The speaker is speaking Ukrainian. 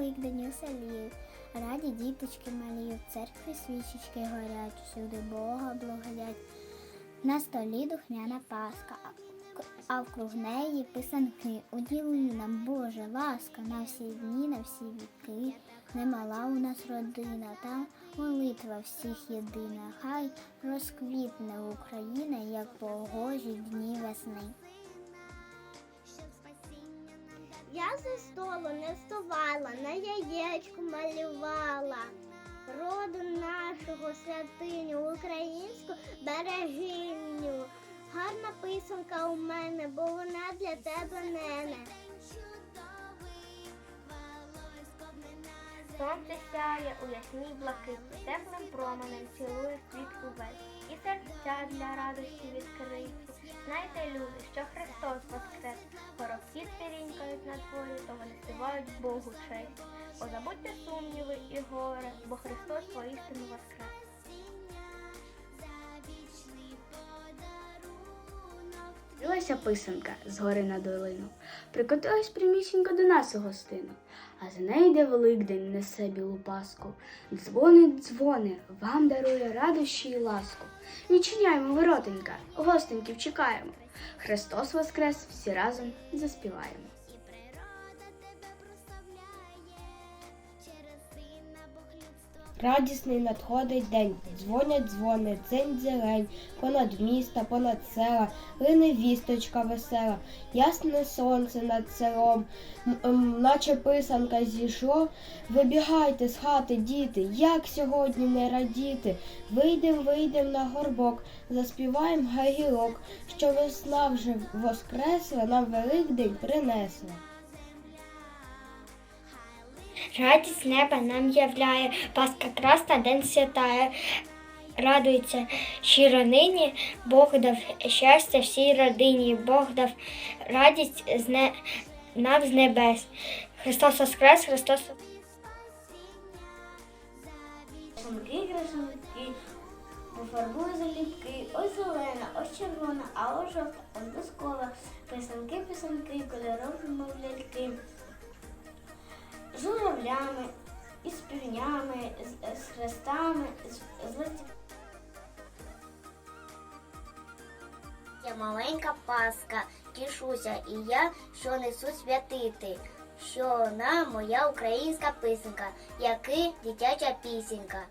Великдень у селі. Раді діточки малі, в церкві свічечки горять, всюди Бога благодять. На столі духмяна паска, а вкруг неї писанки. Уділи нам, Боже, ласка на всі дні, на всі віки. Немала у нас родина, та молитва всіх єдина. Хай розквітне Україна, як погожі дні весни. Я зі столу не вставала, на яєчку малювала. Роду нашого святиню, українську берегиню. Гарна писанка у мене, бо вона для тебе нене. Сонце сяє у ясній блакиті, теплим променем цілує світ увесь. І серця для радості відкриті. Знайте, люди, що Христос воскрес. Коробці спірінькають на дворі, то вони співають Богу честь. Позабудьте сумніви і горе, бо Христос воістину воскрес. З'явилася писанка з гори на долину, прикотилась прямісінько до нас у гостину, а за нею йде Великдень, несе білу паску. Дзвонить, дзвони, вам дарує радощі й ласку. Відчиняємо воротенька, гостеньків чекаємо. Христос воскрес, всі разом заспіваємо. Радісний надходить день, дзвонять дзвони, дзень дзелень, понад міста, понад села, лине вісточка весела, ясне сонце над селом, наче писанка зійшло. Вибігайте з хати, діти, як сьогодні не радіти. Вийдем, вийдем на горбок, заспіваєм гагілок, що весна вже воскресла, нам Великдень принесла. Радість неба нам являє, Пасха красна, день святає. Радується щиро нині, Бог дав щастя всій родині, Бог дав радість з не... нам з небес. Христос Воскрес, Христос Писанки, красунки, пофарбуй заліпки, ось зелена, ось червона, а ось жовта, ось бускова. Писанки, писанки, кольорові, мов ляльки. З журавлями, із півнями, з, з хрестами, з, з листя. Я маленька паска, тішуся, і я що несу святити. Що вона моя українська писанка, яки дитяча пісенька.